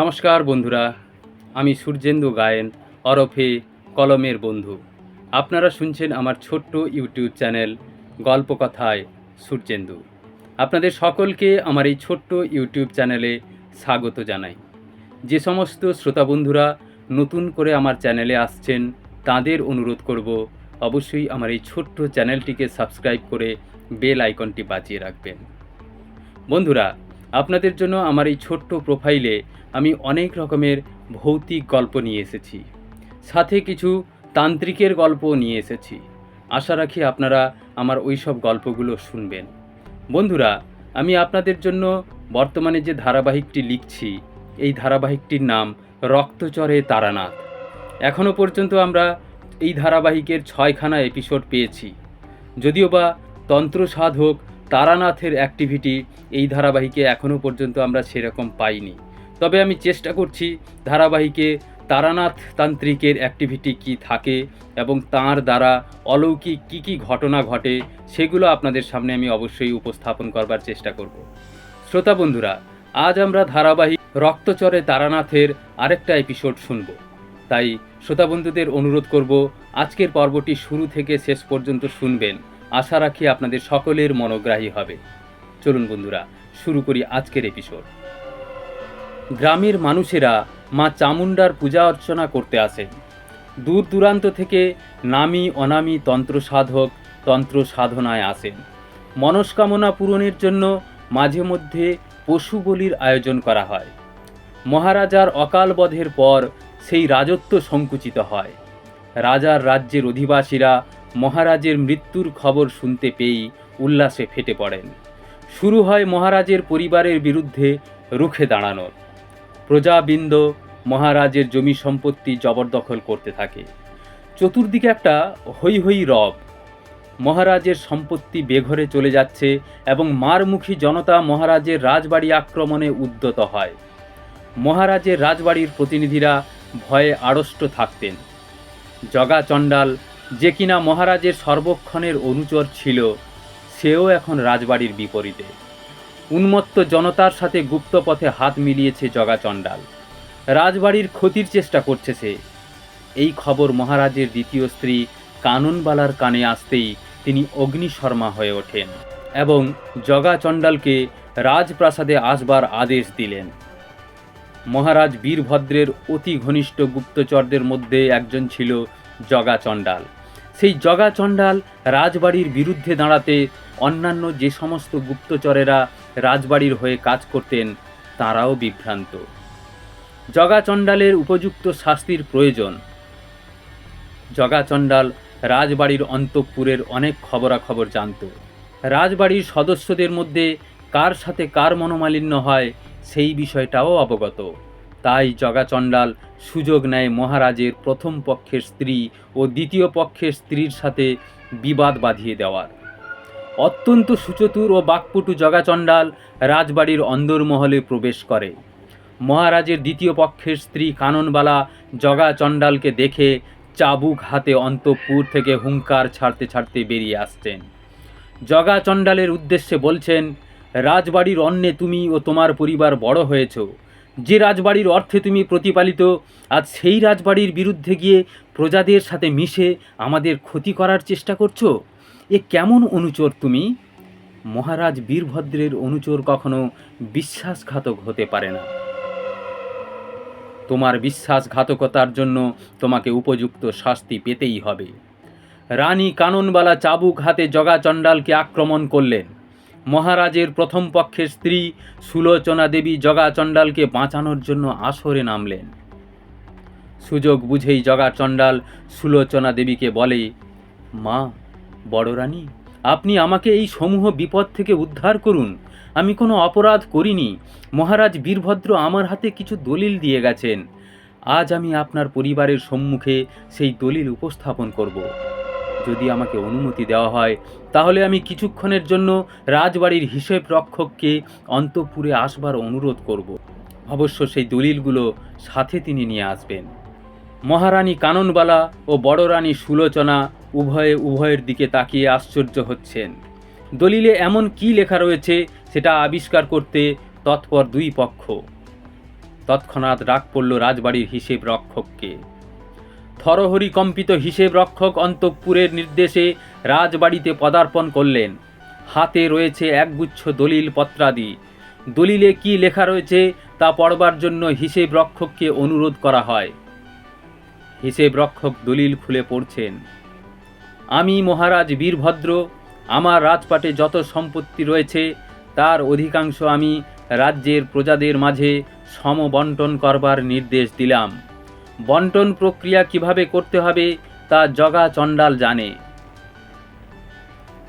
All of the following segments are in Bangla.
নমস্কার বন্ধুরা, আমি সূর্যেন্দু গায়েন, অরফে কলমের বন্ধু। আপনারা শুনছেন আমার ছোট্ট ইউটিউব চ্যানেল গল্পকথায় সূর্যেন্দু। আপনাদের সকলকে আমার এই ছোট্ট ইউটিউব চ্যানেলে স্বাগত জানাই। যে সমস্ত শ্রোতা বন্ধুরা নতুন করে আমার চ্যানেলে আসছেন, তাদের অনুরোধ করব অবশ্যই আমার এই ছোট্ট চ্যানেলটিকে সাবস্ক্রাইব করে বেল আইকনটি বাজিয়ে রাখবেন। বন্ধুরা আপনাদের জন্য আমার এই ছোট্ট প্রোফাইলে আমি অনেক রকমের ভৌতিক গল্প নিয়ে এসেছি। সাথে কিছু তান্ত্রিকের গল্পও নিয়ে এসেছি। আশা রাখি আপনারা আমার ওই সব গল্পগুলো শুনবেন। বন্ধুরা, আমি আপনাদের জন্য বর্তমানে যে ধারাবাহিকটি লিখছি, এই ধারাবাহিকটির নাম রক্তচরে তারানাথ। এখনও পর্যন্ত আমরা এই ধারাবাহিকের ছয়খানা এপিসোড পেয়েছি। যদিও বা তন্ত্র সাধক তারানাথের অ্যাক্টিভিটি এই ধারাবাহিকে এখনও পর্যন্ত আমরা সেরকম পাইনি। তবে আমি চেষ্টা করছি ধারাবাহিকে তারানাথ তান্ত্রিকের অ্যাক্টিভিটি কি থাকে এবং তার দ্বারা অলৌকিক কি কি ঘটনা ঘটে সেগুলো আপনাদের সামনে আমি অবশ্যই উপস্থাপন করবার চেষ্টা করব। শ্রোতা বন্ধুরা, আজ আমরা ধারাবাহিক রক্তচরে তারানাথের আরেকটা এপিসোড শুনব। তাই শ্রোতা বন্ধুদের অনুরোধ করব, আজকের পর্বটি শুরু থেকে শেষ পর্যন্ত শুনবেন। আশা রাখি আপনাদের সকলের মনোগ্রাহী হবে। চলুন বন্ধুরা, শুরু করি আজকের এপিসোড গ্রামের মানুষেরা মা চামুণ্ডার পূজা অর্চনা করতে আসেন। দূর দূরান্ত থেকে নামি অনামি তন্ত্র সাধক তন্ত্র সাধনায় আসেন। মনস্কামনা পূরণের জন্য মাঝে মধ্যে পশু বলির আয়োজন করা হয়। মহারাজার অকাল বধের পর সেই রাজত্ব সংকুচিত হয়। রাজার রাজ্যের অধিবাসীরা মহারাজের মৃত্যুর খবর শুনতে পেয়েই উল্লাসে ফেটে পড়েন। শুরু হয় মহারাজের পরিবারের বিরুদ্ধে রুখে দাঁড়ানোর। প্রজাবৃন্দ মহারাজের জমি সম্পত্তি জবরদখল করতে থাকে। চতুর্দিকে একটা হৈ হৈ রব। মহারাজের সম্পত্তি বেঘরে চলে যাচ্ছে এবং মারমুখী জনতা মহারাজের রাজবাড়ি আক্রমণে উদ্যত হয়। মহারাজের রাজবাড়ির প্রতিনিধিরা ভয়ে আড়ষ্ট থাকতেন। জগা চণ্ডাল যে কিনা মহারাজের সর্বক্ষণের অনুচর ছিল, সেও এখন রাজবাড়ির বিপরীতে। উন্মত্ত জনতার সাথে গুপ্তপথে হাত মিলিয়েছে জগা চণ্ডাল রাজবাড়ির ক্ষতির চেষ্টা করছে সে। এই খবর মহারাজের দ্বিতীয় স্ত্রী কাননবালার কানে আসতেই তিনি অগ্নিশর্মা হয়ে ওঠেন এবং জগা চণ্ডালকে রাজপ্রাসাদে আসবার আদেশ দিলেন। মহারাজ বীরভদ্রের অতি ঘনিষ্ঠ গুপ্তচরদের মধ্যে একজন ছিল জগা চণ্ডাল সেই জগা চণ্ডাল রাজবাড়ির বিরুদ্ধে দাঁড়াতে অন্যান্য যে সমস্ত গুপ্তচরেরা রাজবাড়ির হয়ে কাজ করতেন, তারাও বিভ্রান্ত। জগা চণ্ডালের উপযুক্ত শাস্তির প্রয়োজন। জগা চণ্ডাল রাজবাড়ির অন্তঃপুরের অনেক খবরাখবর জানত। রাজবাড়ির সদস্যদের মধ্যে কার সাথে কার মনোমালিন্য হয়, সেই বিষয়টাও অবগত। তাই জগা চণ্ডাল সুযোগ নেয় মহারাজের প্রথম পক্ষের স্ত্রী ও দ্বিতীয় পক্ষের স্ত্রীর সাথে বিবাদ বাঁধিয়ে দেওয়ার। অত্যন্ত সুচতুর ও বাকপটু জগাচণ্ডাল রাজবাড়ির অন্দরমহলে প্রবেশ করে। মহারাজের দ্বিতীয় পক্ষের স্ত্রী কাননবালা জগা চণ্ডালকে দেখে চাবুক হাতে অন্তঃপুর থেকে হুঙ্কার ছাড়তে ছাড়তে বেরিয়ে আসছেন। জগা চণ্ডালের উদ্দেশ্যে বলছেন, রাজবাড়ির অন্নে তুমি ও তোমার পরিবার বড় হয়েছ। যে রাজবাড়ির অর্থে তুমি প্রতিপালিত, আজ সেই রাজবাড়ির বিরুদ্ধে গিয়ে প্রজাদের সাথে মিশে আমাদের ক্ষতি করার চেষ্টা করছ? এ কেমন অনুচর তুমি? মহারাজ বীরভদ্রের অনুচর কখনো বিশ্বাসঘাতক হতে পারে না। তোমার বিশ্বাসঘাতকতার জন্য তোমাকে উপযুক্ত শাস্তি পেতেই হবে। রানী কাননবালা চাবুক হাতে জগা চণ্ডালকে আক্রমণ করলেন। মহারাজের প্রথম পক্ষের স্ত্রী সুলোচনা দেবী জগা চণ্ডালকে বাঁচানোর জন্য আসরে নামলেন। সুযোগ বুঝেই জগা চণ্ডাল সুলোচনা দেবীকে বলে, মা বড় রানী আপনি আমাকে এই সমূহ বিপদ থেকে উদ্ধার করুন। আমি কোনো অপরাধ করিনি। মহারাজ বীরভদ্র আমার হাতে কিছু দলিল দিয়ে গেছেন। আজ আমি আপনার পরিবারের সম্মুখে সেই দলিল উপস্থাপন করব। যদি আমাকে অনুমতি দেওয়া হয়, তাহলে আমি কিছুক্ষণের জন্য রাজবাড়ির হিসেব রক্ষককে অন্তঃপুরে আসবার অনুরোধ করব। অবশ্য সেই দলিলগুলো সাথে তিনি নিয়ে আসবেন। মহারানী কাননবালা ও বড় রানী সুলোচনা উভয়ে উভয়ের দিকে তাকিয়ে আশ্চর্য হচ্ছেন। দলিলে এমন কি লেখা রয়েছে, সেটা আবিষ্কার করতে তৎপর দুই পক্ষ। তৎক্ষণাৎ ডাক পড়ল রাজবাড়ির হিসেব রক্ষককে। থরহরি কম্পিত হিসেব রক্ষক অন্তঃপুরের নির্দেশে রাজবাড়িতে পদার্পণ করলেন। হাতে রয়েছে একগুচ্ছ দলিল পত্রাদি। দলিলে কি লেখা রয়েছে তা পড়বার জন্য হিসেব রক্ষককে অনুরোধ করা হয়। হিসেব রক্ষক দলিল খুলে পড়ছেন। আমি মহারাজ বীরভদ্র, আমার রাজপাটে যত সম্পত্তি রয়েছে, তার অধিকাংশ আমি রাজ্যের প্রজাদের মাঝে সমবন্টন করবার নির্দেশ দিলাম। বন্টন প্রক্রিয়া কীভাবে করতে হবে তা জগা চণ্ডাল জানে।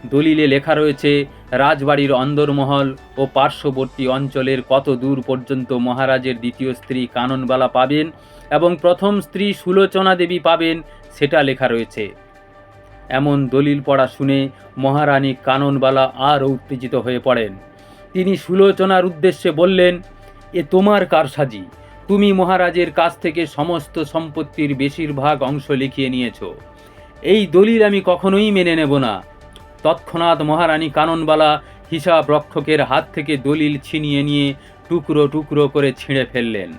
দলিলে লেখা রয়েছে, রাজবাড়ির অন্দরমহল ও পার্শ্ববর্তী অঞ্চলের কত দূর পর্যন্ত মহারাজের দ্বিতীয় স্ত্রী কাননবালা পাবেন এবং প্রথম স্ত্রী সুলোচনা দেবী পাবেন, সেটা লেখা রয়েছে। এমন দলিল পড়া শুনে মহারানী কাননবালা আরও উত্তেজিত হয়ে পড়েন। তিনি সুলোচনার উদ্দেশ্যে বললেন, এ তোমার কারসাজি। তুমি মহারাজের কাছ থেকে সমস্ত সম্পত্তির বেশিরভাগ অংশ লিখিয়ে নিয়েছো। এই দলিল আমি কখনোই মেনে নেব না। তৎক্ষণাৎ মহারানী কাননবালা হিসাব রক্ষকের হাত থেকে দলিল ছিনিয়ে নিয়ে টুকরো টুকরো করে ছিঁড়ে ফেললেন।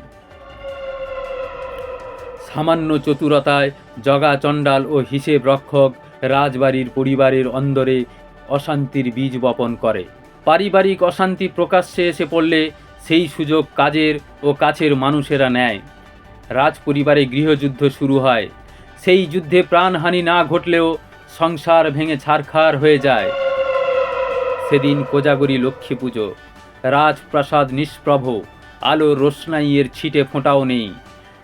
সামান্য চতুরতায় জগা চণ্ডাল ও হিসেব রক্ষক রাজবাড়ির পরিবারের অন্দরে অশান্তির বীজ বপন করে। পারিবারিক অশান্তি প্রকাশ্যে এসে পড়লে সেই সুযোগ কাজের ও কাছের মানুষেরা নেয়। রাজ পরিবারে গৃহযুদ্ধ শুরু হয়। সেই যুদ্ধে প্রাণহানি না ঘটলেও সংসার ভেঙে ছারখার হয়ে যায়। সেদিন কোজাগরি লক্ষ্মী পুজো। রাজপ্রাসাদ নিষ্প্রভ। আলো রোশনাইয়ের ছিটে ফোঁটাও নেই।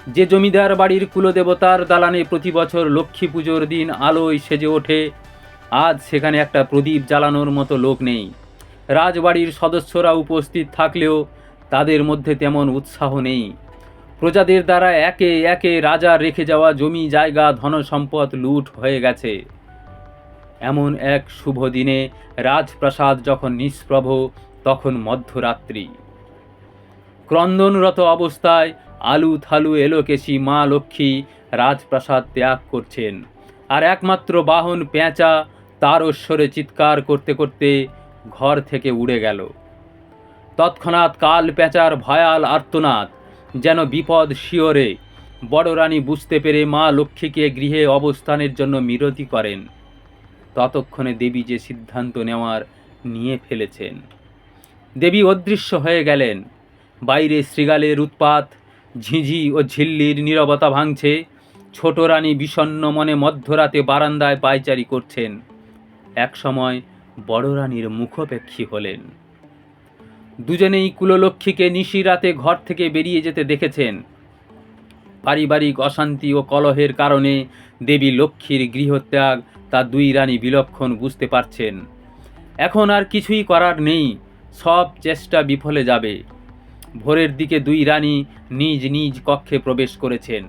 যে জমিদার বাড়ির কুলদেবতার দালানে প্রতি বছর লক্ষ্মী পুজোর দিন আলোয় সেজে ওঠে, আজ সেখানে একটা প্রদীপ জ্বালানোর মতো লোক নেই। রাজবাড়ির সদস্যরা উপস্থিত থাকলেও তাদের মধ্যে তেমন উৎসাহ নেই। প্রজাদের দ্বারা একে একে রাজা রেখে যাওয়া জমি, জায়গা, ধনসম্পদ লুট হয়ে গেছে। এমন এক শুভ দিনে রাজপ্রাসাদ যখন নিষ্প্রভ, তখন মধ্যরাত্রি। ক্রন্দনরত অবস্থায় আলু থালু এলোকেশি মা লক্ষ্মী রাজপ্রাসাদ ত্যাগ করছেন। আর একমাত্র বাহন পেঁচা তার ঐশ্বরে চিৎকার করতে করতে ঘর থেকে উড়ে গেল। তৎক্ষণাৎ কাল পেঁচার ভয়াল আর্তনাদ, যেন বিপদ শিওরে। বড় রানী বুঝতে পেরে মা লক্ষ্মীকে গৃহে অবস্থানের জন্য মিরতি করেন। ততক্ষণে দেবী যে সিদ্ধান্ত নেওয়ার নিয়ে ফেলেছেন। দেবী অদৃশ্য হয়ে গেলেন। বাইরে শ্রীগালের উৎপাত, ঝিঝি ও ঝিল্লির নীরবতা ভাঙছে। ছোট রানী বিষণ্ণ মনে মধ্যরাতে বারান্দায় পায়চারি করছেন। একসময় বড় রানীর মুখোপেক্ষী হলেন। দুজনেই কুললক্ষ্মীকে নিশি রাতে ঘর থেকে বেরিয়ে যেতে দেখেছেন। পারিবারিক অশান্তি ও কলহের কারণে দেবী লক্ষ্মীর গৃহত্যাগ তা দুই রানী বিলক্ষণ বুঝতে পারছেন। এখন আর কিছুই করার নেই, সব চেষ্টা বিফলে যাবে। ভোরের দিকে দুই রানী নিজ নিজ কক্ষে প্রবেশ করেছেন।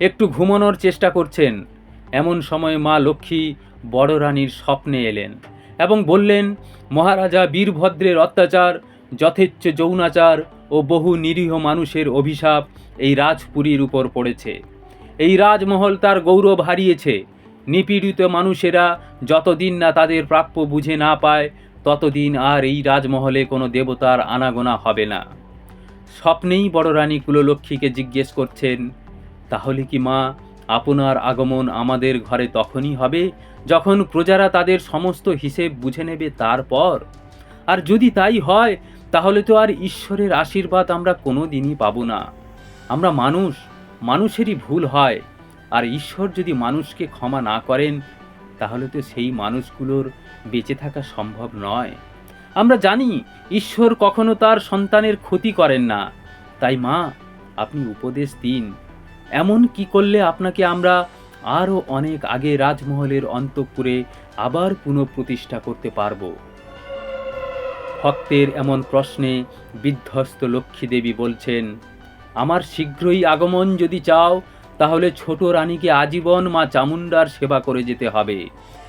একটু ঘুমানোর চেষ্টা করছেন। এমন সময় মা লক্ষ্মী বড় রানীর স্বপ্নে এলেন এবং বললেন, মহারাজা বীরভদ্রের অত্যাচার যথেচ্ছ যৌনাচার ও বহু নিরীহ মানুষের অভিশাপ এই রাজপুরীর উপর পড়েছে। এই রাজমহল তার গৌরব হারিয়েছে। নিপীড়িত মানুষেরা যতদিন না তাদের প্রাপ্য বুঝে না পায়, ততদিন আর এই রাজমহলে কোনো দেবতার আনাগোনা হবে না। স্বপ্নেই বড় রানী কুললক্ষ্মীকে জিজ্ঞেস করছেন, তাহলে কি মা, আপনার আগমন আমাদের ঘরে তখনই হবে যখন প্রজারা তাদের সমস্ত হিসেব বুঝে নেবে তারপর? আর যদি তাই হয়, তাহলে তো আর ঈশ্বরের আশীর্বাদ আমরা কোনো দিনই পাবো না। আমরা মানুষ, মানুষেরই ভুল হয়। আর ঈশ্বর যদি মানুষকে ক্ষমা না করেন, তাহলে তো সেই মানুষগুলোর বেঁচে থাকা সম্ভব নয়। আমরা জানি, ঈশ্বর কখনো তার সন্তানের ক্ষতি করেন না। তাই মা, আপনি উপদেশ দিন। এমন কি করলে আপনাকে আমরা আরও অনেক আগে রাজমহলের অন্তঃপুরে আবার পুনঃপ্রতিষ্ঠা করতে পারব? ভক্তের এমন প্রশ্নে বিধ্বস্ত লক্ষ্মী দেবী বলছেন, আমার শীঘ্রই আগমন যদি চাও, তাহলে ছোট রানীকে আজীবন মা চামুণ্ডার সেবা করে যেতে হবে।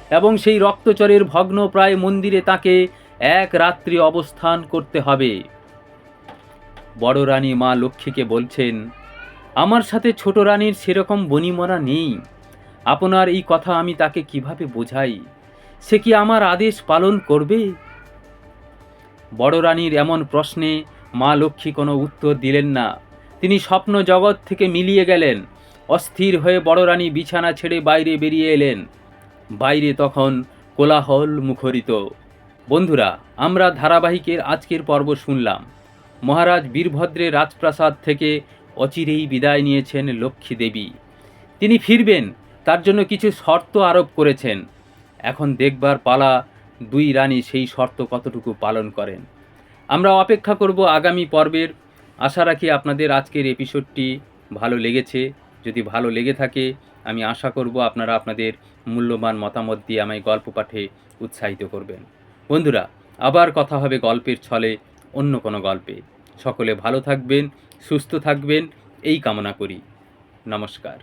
এবং সেই রক্তচরের ভগ্ন প্রায় মন্দিরে তাকে এক রাত্রি অবস্থান করতে হবে। বড় রানী মা লক্ষ্মীকে বলছেন, আমার সাথে ছোট রানীর সেরকম বনিমরা নেই। আপনার এই কথা আমি তাকে কীভাবে বোঝাই? সে কি আমার আদেশ পালন করবে? বড় রানীর এমন প্রশ্নে মা লক্ষ্মী কোনো উত্তর দিলেন না। তিনি স্বপ্ন জগৎ থেকে মিলিয়ে গেলেন। অস্থির হয়ে বড় রানী বিছানা ছেড়ে বাইরে বেরিয়ে এলেন। বাইরে তখন কোলাহল মুখরিত। বন্ধুরা, আমরা ধারাবাহিকের আজকের পর্ব শুনলাম। মহারাজ বীরভদ্রের রাজপ্রাসাদ থেকে অচিরেই বিদায় নিয়েছেন লক্ষ্মী দেবী। তিনি ফিরবেন, তার জন্য কিছু শর্ত আরোপ করেছেন। এখন দেখবার পালা দুই রানী সেই শর্ত কতটুকু পালন করেন। আমরা অপেক্ষা করব আগামী পর্বের। আশা রাখি আপনাদের আজকের এপিসোডটি ভালো লেগেছে। যদি ভালো লেগে থাকে, আমি আশা করব আপনারা আপনাদের মূল্যবান মতামত দিয়ে আমায় গল্প পাঠে উৎসাহিত করবেন। বন্ধুরা, আবার কথা হবে গল্পের ছলে অন্য কোনো গল্পে। সকলে ভালো থাকবেন, সুস্থ থাকবেন, এই কামনা করি। নমস্কার।